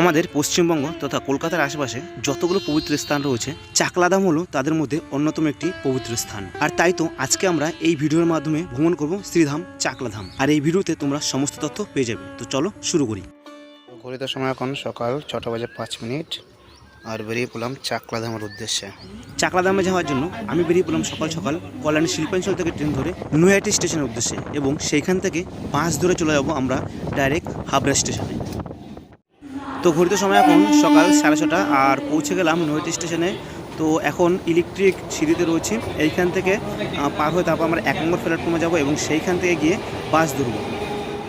আমাদের পশ্চিমবঙ্গ তথা কলকাতার আশেপাশে যতগুলো পবিত্র স্থান রয়েছে চাকলাদাম হলো তাদের মধ্যে অন্যতম একটি পবিত্র স্থান। আর তাই তো আজকে আমরা এই ভিডিওর মাধ্যমে ভ্রমণ করব শ্রীধাম চাকলাধাম। আর এই ভিডিওতে তোমরা সমস্ত তথ্য পেয়ে যাবে। তো চলো শুরু করি। ঘড়িতে সময় এখন সকাল ছটা বাজে পাঁচ মিনিট। আর বেরিয়ে পড়লাম চাকলাধামের উদ্দেশ্যে। চাকলাধামে যাওয়ার জন্য আমি বেরিয়ে পড়লাম সকাল সকাল কল্যাণী শিল্পাঞ্চল থেকে ট্রেন ধরে নৈহাটি স্টেশনের উদ্দেশ্যে এবং সেইখান থেকে বাস ধরে চলে যাব আমরা ডাইরেক্ট হাবড়া স্টেশনে। তো ঘড়িতে সময় এখন সকাল সাড়ে ছটা আর পৌঁছে গেলাম নৈহাটি স্টেশনে। তো এখন ইলেকট্রিক সিঁড়িতে রয়েছি। এইখান থেকে পার হয়ে তারপর আমরা এক নম্বর প্ল্যাটফর্মে যাব এবং সেইখান থেকে গিয়ে বাস ধরবো।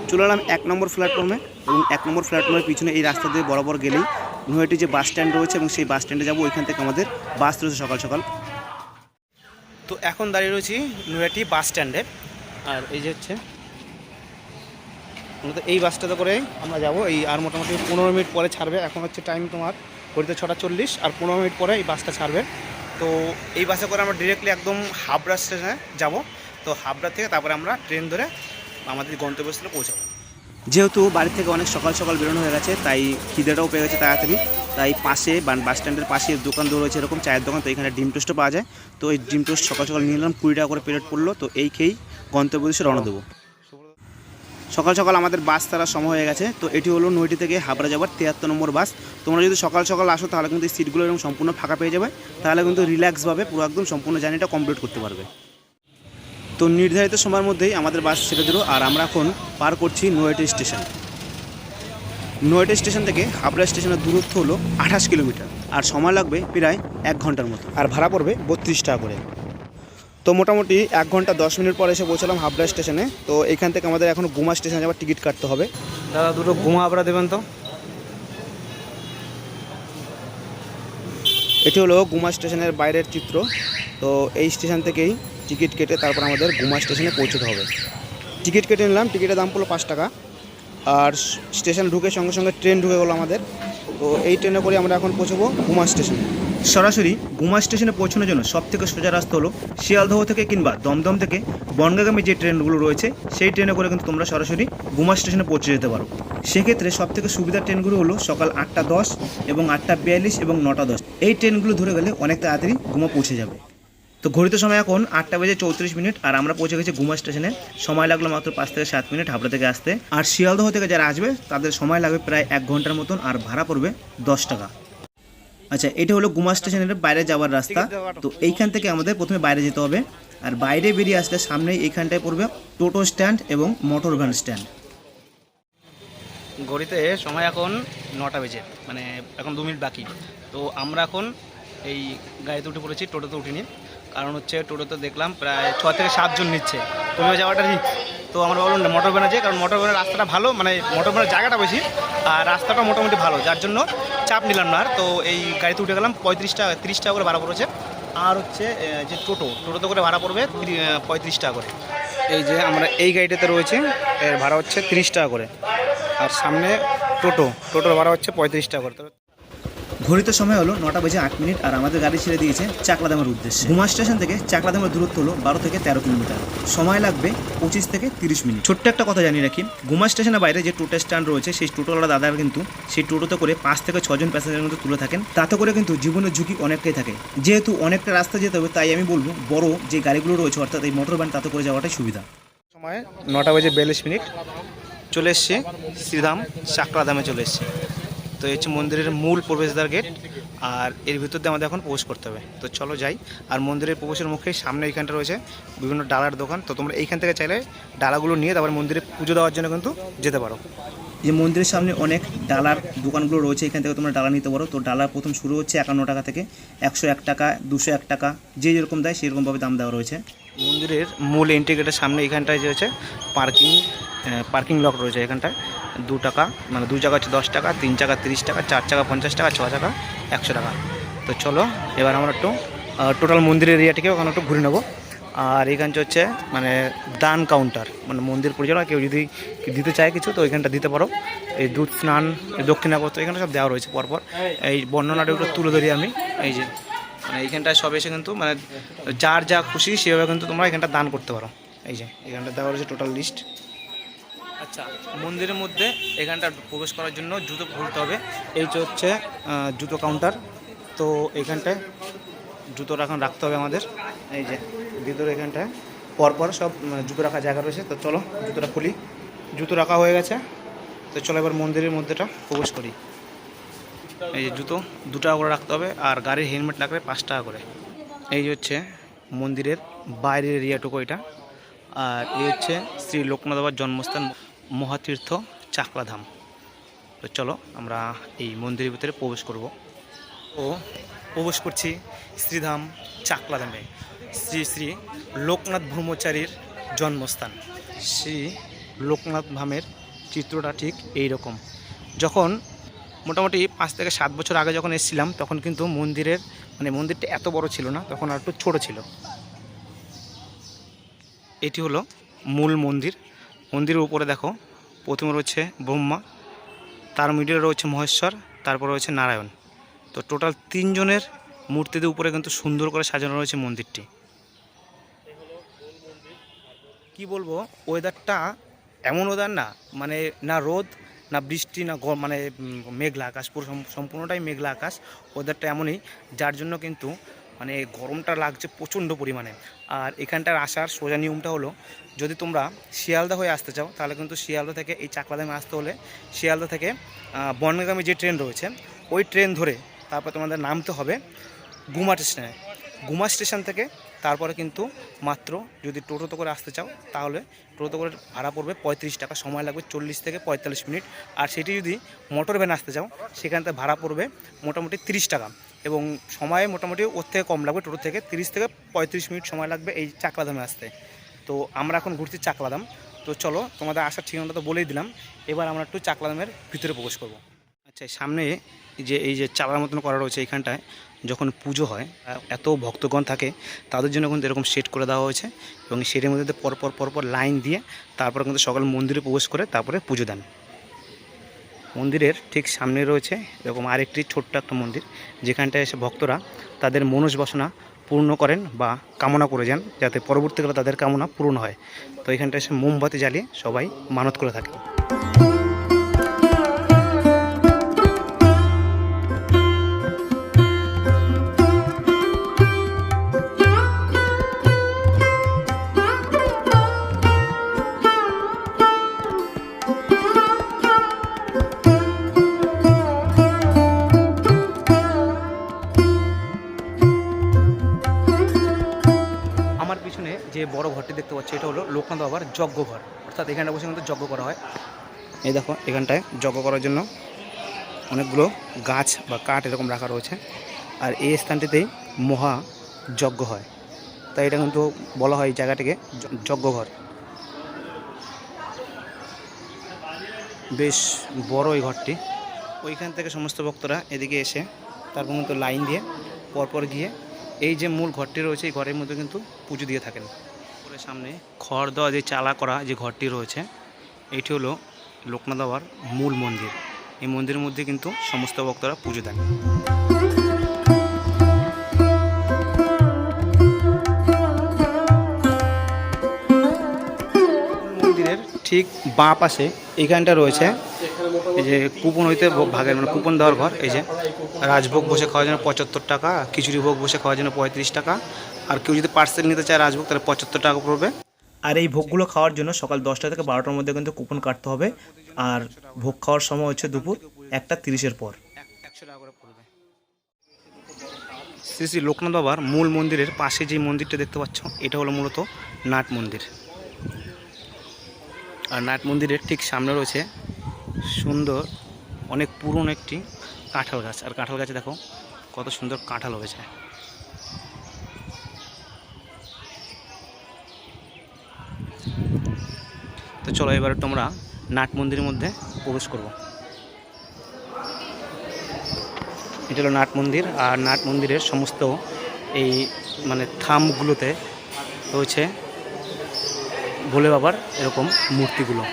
চলে এলাম এক নম্বর প্ল্যাটফর্মে এবং এক নম্বর প্ল্যাটফর্মের পিছনে এই রাস্তা দিয়ে বরাবর গেলেই নৈহাটি যে বাস স্ট্যান্ড রয়েছে এবং সেই বাস স্ট্যান্ডে যাব। ওইখান থেকে আমাদের বাস রয়েছে সকাল সকাল। তো এখন দাঁড়িয়ে রয়েছি নৈহাটি বাস স্ট্যান্ডে আর এই যে হচ্ছে মূলত এই বাসটাতে করে আমরা যাব। এই আর মোটামুটি পনেরো মিনিট পরে ছাড়বে। এখন হচ্ছে টাইম তোমার ঘড়িতে ছটা চল্লিশ আর পনেরো মিনিট পরে এই বাসটা ছাড়বে। তো এই বাসে করে আমরা ডিরেক্টলি একদম হাবড়া স্টেশনে যাব। তো হাবড়া থেকে তারপরে আমরা ট্রেন ধরে আমাদের গন্তব্যস্থলে পৌঁছাবো। যেহেতু বাড়ি থেকে অনেক সকাল সকাল বেরোনো হয়ে গেছে, তাই খিদেটাও পেয়ে গেছে তাড়াতাড়ি। তাই পাশে বাস স্ট্যান্ডের পাশে দোকান দৌড় রয়েছে এরকম চায়ের দোকান, তো এখানে ডিম টোস্টও পাওয়া যায়। তো এই ডিম টোস্ট সকাল সকাল নিয়ে নিলাম, কুড়ি টাকা করে প্লেট পড়ল। তো এই খেয়েই গন্তব্য উদ্দেশ্যে রওনা দেবো। সকাল সকাল আমাদের বাস তারা সময় হয়ে গেছে। তো এটি হলো নৈটি থেকে হাবড়া যাবার তিয়াত্তর নম্বর বাস। তোমরা যদি সকাল সকাল আসো, তাহলে কিন্তু সিটগুলো এরকম সম্পূর্ণ ফাঁকা পেয়ে যাবে। তাহলে কিন্তু রিল্যাক্সভাবে পুরো একদম সম্পূর্ণ জার্নিটা কমপ্লিট করতে পারবে। তো নির্ধারিত সময়ের মধ্যেই আমাদের বাস ছেড়ে দিল আর আমরা এখন পার করছি নৈহাটি স্টেশন। নৈহাটি স্টেশন থেকে হাবড়া স্টেশনের দূরত্ব হলো আঠাশ কিলোমিটার। আর সময় লাগবে প্রায় এক ঘণ্টার মতো। আর ভাড়া পড়বে বত্রিশ টাকা করে। তো মোটামুটি এক ঘণ্টা দশ মিনিট পরে এসে পৌঁছলাম হাবড়া স্টেশনে। তো এখান থেকে আমাদের এখন গুমা স্টেশনে যাওয়ার টিকিট কাটতে হবে। দাদা দুটো গুমা হাবড়া দেবেন তো? এটি হলো গুমা স্টেশনের বাইরের চিত্র। তো এই স্টেশন থেকেই টিকিট কেটে তারপর আমাদের গুমা স্টেশনে পৌঁছতে হবে। টিকিট কেটে নিলাম টিকিটের দাম পড়ল পাঁচ টাকা। আর স্টেশন ঢুকে সঙ্গে সঙ্গে ট্রেন ঢুকে গেলো আমাদের। তো এই ট্রেনে করে আমরা এখন পৌঁছবো গুমা স্টেশনে। সরাসরি গুমা স্টেশনে পৌঁছানোর জন্য সব থেকে সোজা রাস্তা হলো শিয়ালদহ থেকে কিংবা দমদম থেকে বনগাগামী যে ট্রেনগুলো রয়েছে, সেই ট্রেনে করে কিন্তু তোমরা সরাসরি গুমা স্টেশনে পৌঁছে যেতে পারো। সেক্ষেত্রে সব থেকে সুবিধার ট্রেনগুলো হলো সকাল আটটা দশ এবং আটটা বিয়াল্লিশ এবং নটা দশ। এই ট্রেনগুলো ধরে গেলে অনেক তাড়াতাড়ি গুমা পৌঁছে যাবে। তো ঘড়িতে সময় এখন আটটা বেজে চৌত্রিশ মিনিট আর আমরা পৌঁছে গেছি গুমা স্টেশনে। সময় লাগল মাত্র পাঁচ থেকে সাত মিনিট হাবড়া থেকে আসতে। আর শিয়ালদহ থেকে যারা আসবে, তাদের সময় লাগবে প্রায় এক ঘণ্টার মতন আর ভাড়া পড়বে দশ টাকা। আচ্ছা এটা হলো গুমা স্টেশনের বাইরে যাওয়ার রাস্তা। তো এইখান থেকে আমাদের প্রথমে বাইরে যেতে হবে। আর বাইরে বেরিয়ে আসলে সামনেই এইখানটায় পড়বে টোটো স্ট্যান্ড এবং মোটর ভ্যান স্ট্যান্ড। ঘড়িতে সময় এখন নটা বেজে মানে এখন দু মিনিট বাকি। তো আমরা এখন এই গাড়িতে উঠে পড়েছি টোটোতে উঠিনি কারণ হচ্ছে টোটোতে দেখলাম প্রায় ছ থেকে সাতজন নিচ্ছে। তুমিও যাওয়াটা রিক্স তো আমরা বললাম মোটর ভ্যানে যাই কারণ মোটর ভ্যানের রাস্তাটা ভালো মানে মোটর ভ্যানের জায়গাটা বেশি, আর রাস্তাটা মোটামুটি ভালো, যার জন্য চাপ নিলাম না আর। তো এই গাড়িতে উঠে গেলাম পঁয়ত্রিশ টাকা তিরিশ টাকা করে ভাড়া পড়েছে। আর হচ্ছে যে টোটো, টোটোতে করে ভাড়া পড়বে ত্রি- পঁয়ত্রিশ টাকা করে। এই যে আমরা এই গাড়িটাতে রয়েছে, এর ভাড়া হচ্ছে তিরিশ টাকা করে। আর সামনে টোটো, টোটোর ভাড়া হচ্ছে পঁয়ত্রিশ টাকা করে। ঘড়িতে সময় হলো নটা বেজে আট মিনিট আর আমাদের গাড়ি ছেড়ে দিয়েছে চাকলাদামের উদ্দেশ্যে। গুমা স্টেশন থেকে চাকলাদামের দূরত্ব হলো বারো থেকে তেরো কিলোমিটার। সময় লাগবে পঁচিশ থেকে তিরিশ মিনিট। ছোট্ট একটা কথা জানিয়ে রাখি, ঘুমা স্টেশনের বাইরে যে টোটো স্ট্যান্ড রয়েছে, সেই টোটোওয়ালা দাদারা কিন্তু সেই টোটোতে করে পাঁচ থেকে ছজন প্যাসেঞ্জার মধ্যে তুলে থাকেন। তাতে করে কিন্তু জীবনের ঝুঁকি অনেকটাই থাকে। যেহেতু অনেকটা রাস্তা যেতে হবে, তাই আমি বলব বড় যে গাড়িগুলো রয়েছে, অর্থাৎ এই মোটর ভ্যান তাতে করে যাওয়াটাই সুবিধা। সময় নটা বেজে বিয়াল্লিশ মিনিট। চলে এসছে শ্রীধাম চাকলাধামে চলে এসছে। তো এই হচ্ছে মন্দিরের মূল প্রবেশদ্বার গেট আর এর ভিতর দিয়ে আমাদের এখন প্রবেশ করতে হবে। তো চলো যাই। আর মন্দিরের প্রবেশের মুখে সামনে এইখানটা রয়েছে বিভিন্ন ডালার দোকান। তো তোমরা এইখান থেকে চাইলে ডালাগুলো নিয়ে তারপর মন্দিরে পুজো দেওয়ার জন্য কিন্তু যেতে পারো। যে মন্দিরের সামনে অনেক ডালার দোকানগুলো রয়েছে। এখান থেকে তোমরা ডালা নিতে পারো। তো ডালা প্রথম শুরু হচ্ছে একান্ন টাকা থেকে একশো এক টাকা দুশো এক টাকা যে যেরকম দেয় সেরকমভাবে দাম দেওয়া রয়েছে। মন্দিরের মূল এন্ট্রি গেটের সামনে এখানটায় যে হচ্ছে পার্কিং পার্কিং লক রয়েছে এখানটায়। দু টাকা মানে দু টাকা হচ্ছে দশ টাকা, তিন টাকা তিরিশ টাকা, চার টাকা পঞ্চাশ টাকা, ছ টাকা একশো টাকা। তো চলো, এবার আমরা একটু টোটাল মন্দিরের এরিয়াটিকে ওখানে একটু ঘুরে নেব। আর এখানটা হচ্ছে মানে দান কাউন্টার মানে মন্দির পরিচালনা, কেউ যদি দিতে চায় কিছু, তো এখানটা দিতে পারো। এই দুধ স্নান দক্ষিণাপত্র এখানে সব দেওয়া রয়েছে পরপর। এই বর্ণনাটা একটু তুলে ধরি আমি, এই যে মানে এইখানটায় সব এসে কিন্তু মানে যার যা খুশি, সেভাবে কিন্তু তোমরা এখানটা দান করতে পারো। এই যে, এখানটা দেওয়া রয়েছে টোটাল লিস্ট আচ্ছা মন্দিরের মধ্যে এখানটা প্রবেশ করার জন্য জুতো খুলতে হবে। এই হচ্ছে জুতো কাউন্টার তো এখানটায় জুতো এখন রাখতে হবে আমাদের। এই যে, ভিতরে এখানটায়। পরপর সব জুতো রাখার জায়গা রয়েছে। তো চলো, জুতোটা খুলি। জুতো রাখা হয়ে গেছে। তো চলো এবার মন্দিরের মধ্যেটা প্রবেশ করি। এই যে জুতো, দু টাকা করে রাখতে হবে। আর গাড়ির হেলমেট লাগবে পাঁচ টাকা করে। এই হচ্ছে, মন্দিরের বাইরের এরিয়াটুকু এটা। আর এই হচ্ছে শ্রী লোকনাথ বাবার জন্মস্থান। মহাতীর্থ চাকলাধাম। তো চলো আমরা এই মন্দিরের ভিতরে প্রবেশ করব। ও প্রবেশ করছি শ্রীধাম চাকলাধামে। শ্রী শ্রী লোকনাথ ব্রহ্মচারীর জন্মস্থান। শ্রী লোকনাথ ধামের চিত্রটা ঠিক এই রকম যখন মোটামুটি পাঁচ থেকে সাত বছর আগে যখন এসেছিলাম, তখন কিন্তু মন্দিরের মানে মন্দিরটা এত বড় ছিল না, তখন আর একটু ছোটো ছিল। এটি হলো মূল মন্দির। মন্দিরের উপরে দেখো, প্রথমে রয়েছে ব্রহ্মা, তার মিডিলে রয়েছে মহেশ্বর, তারপর রয়েছে নারায়ণ। তো টোটাল তিনজনের মূর্তিদের উপরে কিন্তু সুন্দর করে সাজানো রয়েছে মন্দিরটি। কি বলব ওয়েদারটা এমন ওয়েদার না মানে না রোদ, না বৃষ্টি, না মানে মেঘলা আকাশ, পুরো সম্পূর্ণটাই মেঘলা আকাশ ওয়েদারটা এমনই, যার জন্য কিন্তু মানে গরমটা লাগছে প্রচণ্ড পরিমাণে। আর এখানটার আসার সোজা নিয়মটা হলো, যদি তোমরা শিয়ালদা হয়ে আসতে চাও, তাহলে কিন্তু শিয়ালদা থেকে এই চাকলাদামে আসতে হলে শিয়ালদা থেকে বনগামে যে ট্রেন রয়েছে, ওই ট্রেন ধরে তারপর তোমাদের নামতে হবে গুমা স্টেশনে। গুমা স্টেশন থেকে তারপরে কিন্তু মাত্র যদি টোটোতে করে আসতে চাও, তাহলে টোটোতে করে ভাড়া পড়বে পঁয়ত্রিশ টাকা, সময় লাগবে চল্লিশ থেকে পঁয়তাল্লিশ মিনিট। আর সেটি যদি মোটর ভ্যান আসতে চাও সেখান ভাড়া পড়বে মোটামুটি তিরিশ টাকা এবং সময় মোটামুটি ওর থেকে কম লাগবে টোটো থেকে তিরিশ থেকে পঁয়ত্রিশ মিনিট সময় লাগবে এই চাকলাদামে আসতে। তো আমরা এখন ঘুরছি চাকলাদাম তো চলো, তোমাদের আসার ঠিকানাটা তো বলেই দিলাম। এবার আমরা একটু চাকলাদামের ভিতরে প্রবেশ করব। আচ্ছা সামনে যে এই যে চালার মতন করা রয়েছে এইখানটায় যখন পুজো হয় এত ভক্তগণ থাকে, তাদের জন্য কিন্তু এরকম সেট করে দেওয়া হয়েছে এবং সেটের মধ্যে পরপর পরপর লাইন দিয়ে তারপর কিন্তু সকাল মন্দিরে প্রবেশ করে তারপরে পুজো দেন। মন্দিরের ঠিক সামনে রয়েছে এরকম আরেকটি ছোট্ট একটা মন্দির, যেখানটায় এসে ভক্তরা তাদের মনোজ বাসনা পূর্ণ করেন বা কামনা করে যান, যাতে পরবর্তীকালে তাদের কামনা পূরণ হয়। তো এখানটায় এসে মোমবাতি জ্বালিয়ে সবাই মানত করে থাকে। ঘরটি দেখতে পাচ্ছি, এটা হলো লোকনাথ বাবার যজ্ঞ ঘর। অর্থাৎ এখানে বসে কিন্তু যজ্ঞ করা হয়। এই দেখো, এখানটায় যজ্ঞ করার জন্য অনেকগুলো গাছ বা কাঠ এরকম রাখা রয়েছে। আর এই স্থানটিতেই মহা যজ্ঞ হয়। তাই এটা কিন্তু বলা হয় এই জায়গাটিকে য- যজ্ঞ ঘর। বেশ বড় এই ঘরটি। ওইখান থেকে সমস্ত ভক্তরা এদিকে এসে তারপর কিন্তু লাইন দিয়ে পরপর গিয়ে এই যে মূল ঘরটি রয়েছে, এই ঘরের মধ্যে কিন্তু পুজো দিয়ে থাকেন। উপরে সামনে। খড় দেওয়া যে চালা করা যে ঘরটি রয়েছে, এটি হলো লোকনাথ বাবার মূল মন্দির। এই মন্দিরের মধ্যে কিন্তু সমস্ত ভক্তরা পুজো দেন। মন্দিরের ঠিক বাঁ পাশে এইখানটা রয়েছে, এই যে কুপন হইতে ভোগ ভাগের মানে কুপন দেওয়ার ঘর, এই যে রাজভোগ বসে খাওয়ার জন্য পঁচাত্তর টাকা, খিচুড়ি ভোগ বসে খাওয়ার জন্য পঁয়ত্রিশ টাকা আর কেউ যদি পার্সেল নিতে চায় রাজভোগ তাহলে পঁচাত্তর টাকা পড়বে। আর এই ভোগগুলো খাওয়ার জন্য সকাল দশটা থেকে বারোটার মধ্যে কিন্তু কুপন কাটতে হবে। আর ভোগ খাওয়ার সময় হচ্ছে দুপুর একটা তিরিশের পর। শ্রী শ্রী লোকনাথ বাবার মূল মন্দিরের পাশে যে মন্দিরটা দেখতে পাচ্ছ এটা হলো মূলত নাট মন্দির। আর নাট মন্দিরের ঠিক সামনে রয়েছে সুন্দর অনেক পুরনো একটি কাঁঠাল গাছ। আর কাঁঠাল গাছে দেখো কত সুন্দর কাঁঠাল হয়েছে। চলো এবারে তোমরা নাট মন্দিরের মধ্যে প্রবেশ করব। এটা হলো নাট মন্দির, আর নাট মন্দিরের সমস্ত এই মানে থামগুলোতে রয়েছে ভোলে বাবার এরকম মূর্তিগুলো।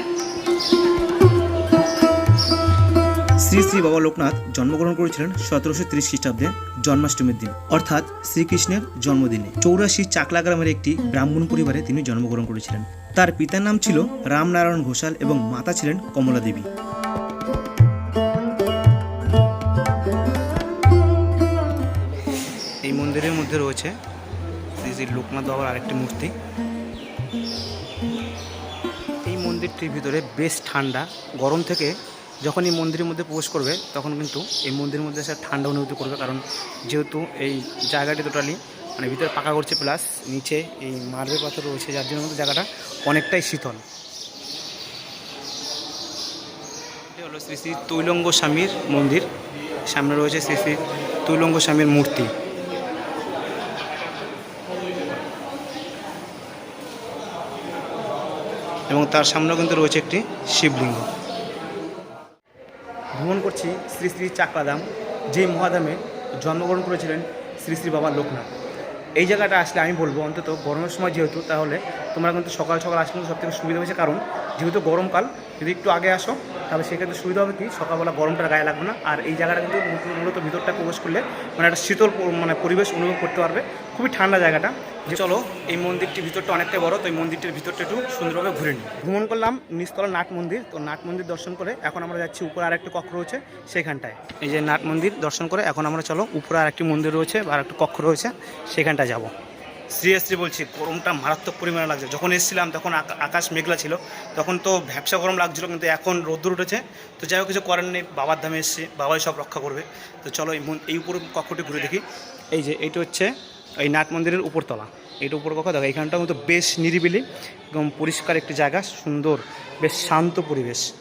শ্রী শ্রী বাবা লোকনাথ জন্মগ্রহণ করেছিলেন সতেরোশো তিরিশ খ্রিস্টাব্দে জন্মাষ্টমীর দিন, অর্থাৎ শ্রীকৃষ্ণের জন্মদিনে। চৌরাশি চাকলা গ্রামের একটি ব্রাহ্মণ পরিবারে তিনি জন্মগ্রহণ করেছিলেন। তার পিতার নাম ছিল রামনারায়ণ ঘোষাল এবং মাতা ছিলেন কমলা দেবী। এই মন্দিরের মধ্যে রয়েছে শ্রী লোকনাথ বাবার আরেকটি মূর্তি। এই মন্দিরটির ভিতরে বেশ ঠান্ডা, গরম থেকে যখন এই মন্দিরের মধ্যে প্রবেশ করবে, তখন কিন্তু এই মন্দিরের মধ্যে সে ঠান্ডা অনুভূতি করবে, কারণ যেহেতু এই জায়গাটি টোটালি মানে ভিতরে পাকা করছে প্লাস নিচে এই মার্বেল পাথর রয়েছে, যার জন্য জায়গাটা অনেকটাই শীতল। হলো শ্রী শ্রী তৈলঙ্গ স্বামীর মন্দির। সামনে রয়েছে শ্রী শ্রী তৈলঙ্গ স্বামীর মূর্তি। এবং তার সামনেও কিন্তু রয়েছে একটি শিবলিঙ্গ। ভ্রমণ করছি শ্রী শ্রী চাকলাদাম যেই মহাদামে জন্মগ্রহণ করেছিলেন শ্রী শ্রী বাবা লোকনাথ। এই জায়গাটা আসলে আমি বলব অন্তত গরমের সময় যেহেতু, তাহলে তোমরা কিন্তু সকাল সকাল আসলে সব থেকে সুবিধা হয়েছে। কারণ যেহেতু গরমকাল, যদি একটু আগে আসো তাহলে সেক্ষেত্রে সুবিধা হবে কি? সকালবেলা গরমটা গায়ে লাগবে না। আর এই জায়গাটা কিন্তু মূলত- ভিতরটা প্রবেশ করলে মানে একটা শীতল মানে পরিবেশ অনুভব করতে পারবে। খুবই ঠান্ডা জায়গাটা। যে চলো এই মন্দিরটির ভিতরটা অনেকটাই বড় তো এই মন্দিরটির ভিতরটা একটু সুন্দরভাবে ঘুরে নিই। ভ্রমণ করলাম নিচতলা নাট মন্দির। তো নাট মন্দির দর্শন করে এখন আমরা যাচ্ছি উপরে আরেকটি কক্ষ রয়েছে সেখানটায়। এই যে নাট মন্দির দর্শন করে এখন আমরা চলো উপরে আরেকটি মন্দির রয়েছে বা আরেকটি কক্ষ রয়েছে সেখানটায় যাব। সিরিয়াসলি বলছি, গরমটা মারাত্মক পরিমাণে লাগছে। যখন এসেছিলাম, তখন আকা- আকাশ মেঘলা ছিল, তখন তো ভ্যাবসা গরম লাগছিল, কিন্তু এখন রোদ্দুর উঠেছে। তো যাই হোক, কিছু করার নেই, বাবার ধামে এসছে, বাবাই সব রক্ষা করবে। তো চলো এই উপর কক্ষটি ঘুরে দেখি। এই যে, এইটা হচ্ছে এই নাট মন্দিরের উপরতলা। এইটা উপর কক্ষ, দেখো এইখানটাও কিন্তু বেশ নিরিবিলি এবং পরিষ্কার একটি জায়গা, সুন্দর, বেশ শান্ত পরিবেশ।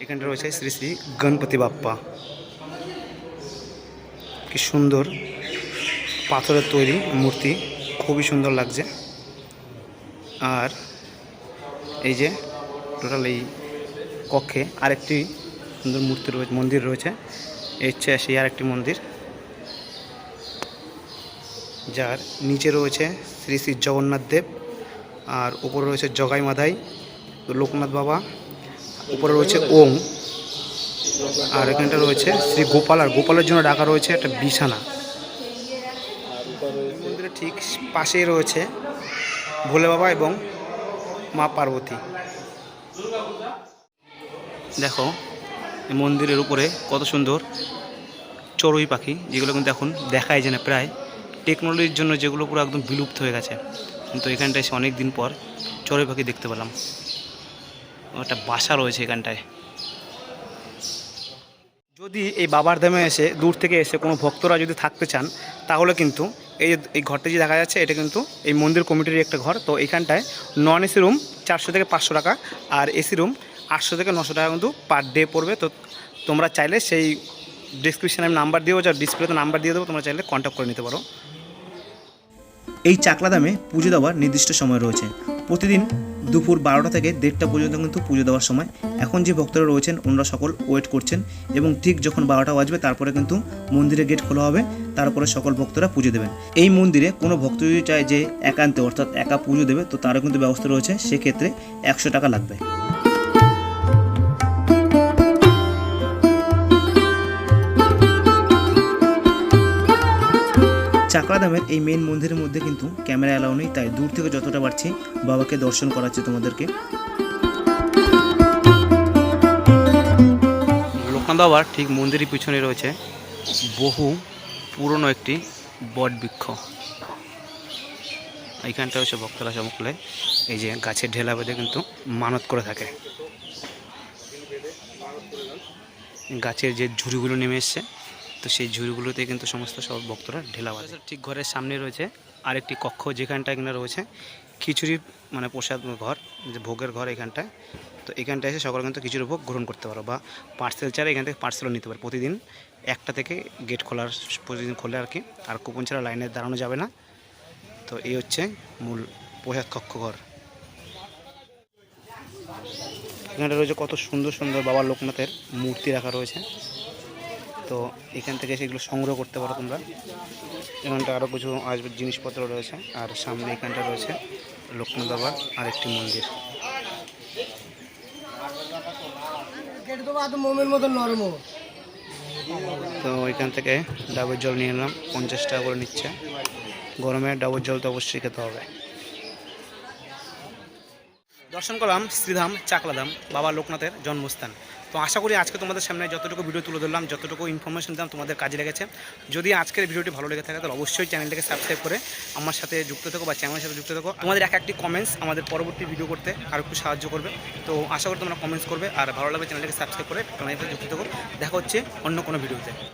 এখানটা রয়েছে শ্রী শ্রী গণপতি বাপ্পা। কি সুন্দর পাথরের তৈরি মূর্তি। খুবই সুন্দর লাগছে। আর এই যে টোটাল এই কক্ষে আরেকটি সুন্দর মূর্তি রয়েছে, মন্দির রয়েছে। এই হচ্ছে সেই আরেকটি মন্দির। যার নিচে রয়েছে শ্রী শ্রী জগন্নাথ দেব, আর উপরে রয়েছে জগাই মাধাই লোকনাথ বাবা, উপরে রয়েছে ওম, আর এখানটা রয়েছে শ্রী গোপাল। আর গোপালের জন্য ডাকা রয়েছে একটা বিছানা। ঠিক পাশেই রয়েছে ভোলে বাবা এবং মা পার্বতী। দেখো মন্দিরের উপরে কত সুন্দর চড়ুই পাখি, যেগুলো কিন্তু এখন দেখাই যায় না প্রায়। টেকনোলজির জন্য যেগুলো পুরো একদম বিলুপ্ত হয়ে গেছে। কিন্তু এখানটায় এসে অনেক দিন পর চড়ুই পাখি দেখতে পেলাম। একটা বাসা রয়েছে এখানটায়। যদি এই বাবার ধামে এসে, দূর থেকে এসে কোনো ভক্তরা যদি থাকতে চান, তাহলে কিন্তু এই এই ঘরটা যে দেখা যাচ্ছে, এটা কিন্তু এই মন্দির কমিটির একটা ঘর। তো এখানটায় নন এসি রুম চারশো থেকে পাঁচশো টাকা আর এসি রুম আটশো থেকে নশো টাকা কিন্তু পার ডে পড়বে। তো তোমরা চাইলে সেই ডিসক্রিপশানে আমি নাম্বার দিয়েও, যা ডিসপ্লেতে নাম্বার দিয়ে দেবো, তোমরা চাইলে কন্ট্যাক্ট করে নিতে পারো। এই চাকলা দামে পুজো দেওয়ার নির্দিষ্ট সময় রয়েছে। প্রতিদিন দুপুর বারোটা থেকে দেড়টা পর্যন্ত কিন্তু পুজো দেওয়ার সময়। এখন যে ভক্তরা রয়েছেন, ওনারা সকল ওয়েট করছেন এবং ঠিক যখন বারোটা বাজবে, তারপরে কিন্তু মন্দিরের গেট খোলা হবে। তারপরে সকল ভক্তরা পুজো দেবেন। এই মন্দিরে কোনো ভক্ত যদি চায় যে একান্তে, অর্থাৎ একা পুজো দেবে, তো তারও কিন্তু ব্যবস্থা রয়েছে। সেক্ষেত্রে একশো টাকা লাগবে। চাকরাদামের এই মেন মন্দিরের মধ্যে কিন্তু ক্যামেরা অ্যালাউ নেই, তাই দূর থেকে যতটা পারছি বাবাকে দর্শন করাচ্ছি তোমাদেরকে। লোকনাথ বাবার ঠিক মন্দিরের পিছনে রয়েছে বহু পুরনো একটি বট বৃক্ষ। এইখানটা হচ্ছে ভক্তরা সকলে এই যে গাছের ঢেলা বেঁধে কিন্তু মানত করে থাকে। গাছের যে ঝুড়িগুলো নেমে এসছে তো সেই ঝুড়িগুলোতে কিন্তু সমস্ত সব ভক্তরা ঢেলা বাঁধে। ঠিক ঘরের সামনে রয়েছে আরেকটি কক্ষ যেখানটা এখানে রয়েছে খিচুড়ি মানে প্রসাদ ঘর, যে ভোগের ঘর এখানটায়। তো এখানটায় এসে সকলে কিন্তু খিচুড়ি ভোগ গ্রহণ করতে পারো বা পার্সেল ছাড়া এখান থেকে পার্সেলও নিতে পারো। প্রতিদিন একটা থেকে গেট খোলার, প্রতিদিন খোলে আর কি, আর কুপন ছাড়া লাইনে দাঁড়ানো যাবে না। তো এই হচ্ছে মূল প্রসাদ কক্ষ ঘর। এখানটা রয়েছে কত সুন্দর সুন্দর বাবা লোকনাথের মূর্তি রাখা রয়েছে। তো এখান থেকে সেগুলো সংগ্রহ করতে পারো তোমরা। এখানটা আরও কিছু আসবে জিনিসপত্র রয়েছে আর সামনে এখানটা রয়েছে লোকনাথ বাবার আরেকটি মন্দির। তো এখান থেকে ডাবের জল নিয়ে নিলাম পঞ্চাশ টাকা করে নিচ্ছে। গরমে ডাবের জল তো অবশ্যই খেতে হবে। দর্শন করলাম শ্রীধাম চাকলাধাম বাবা লোকনাথের জন্মস্থান। তো আশা করি আজকে তোমাদের সামনে যতটুকু ভিডিও তুলে ধরলাম, যতটুকু ইনফরমেশন দিলাম তোমাদের কাজে লেগেছে। যদি আজকের ভিডিওটি ভালো লেগে থাকে, তাহলে অবশ্যই চ্যানেলটাকে সাবস্ক্রাইব করে আমার সাথে যুক্ত থাকো বা চ্যানেলের সাথে যুক্ত থাকো। আমাদের এক একটি কমেন্টস আমাদের পরবর্তী ভিডিও করতে আর একটু সাহায্য করবে। তো আশা করি তোমরা কমেন্টস করবে, আর ভালো লাগবে চ্যানেলটাকে সাবস্ক্রাইব করে চ্যানেলের সাথে যুক্ত থাকো। দেখা হচ্ছে অন্য কোনো ভিডিওতে